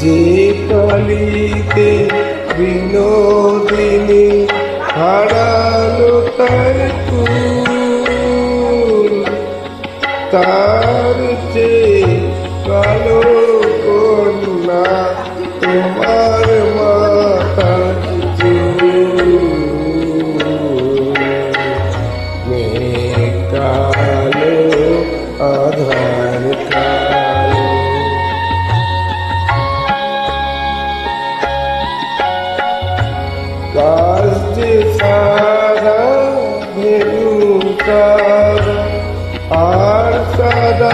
যে কালিতে বিনোদিনী হারালো তার তার যে কালো ਆਧਾਰ ਕਾਲੇ ਕਾਰਜ ਸਾਰਾ ਮੇਰੂ ਆਰ ਸਦਾ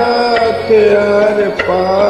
ਤਿਆਰ ਪਾ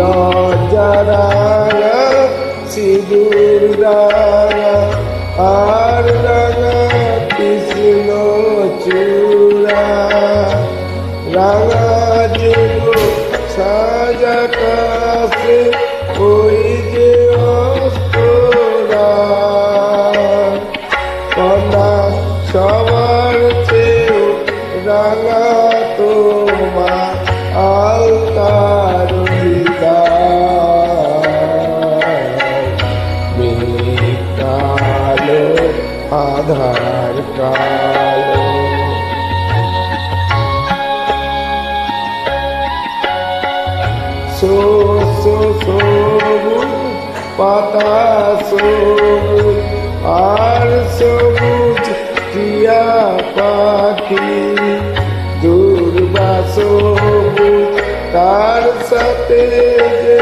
লজারায়া সিঁদুর রায়া আর রাঙা কৃষ্ণ চূড়া। রাঙা যুগ সাজা কাছে, ওই যে অস্তরা। কন্যা সবার চেয়েও রাঙা সো সো সবুজ পাতা সবুজ আর সবুজ টিয়া পাখি দুর্বা সবুজ, তার সাথে যে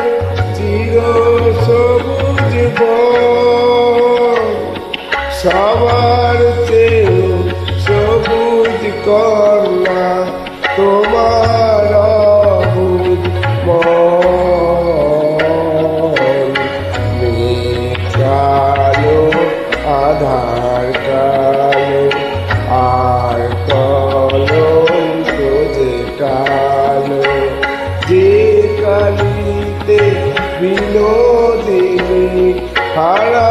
চির সবুজ সবার তোমার কালো আধার কালো আর কলঙ্ক যে কালো যে কালিতে বিনোদিনী হারালো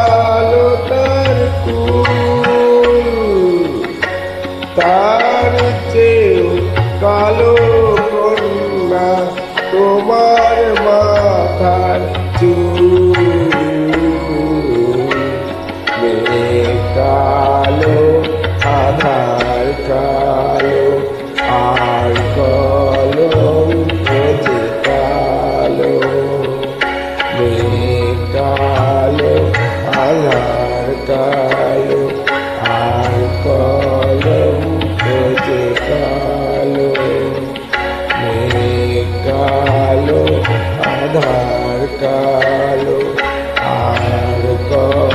কালো আধার কালো আর কলঙ্ক যে কালো কালো আধার কালো আর কর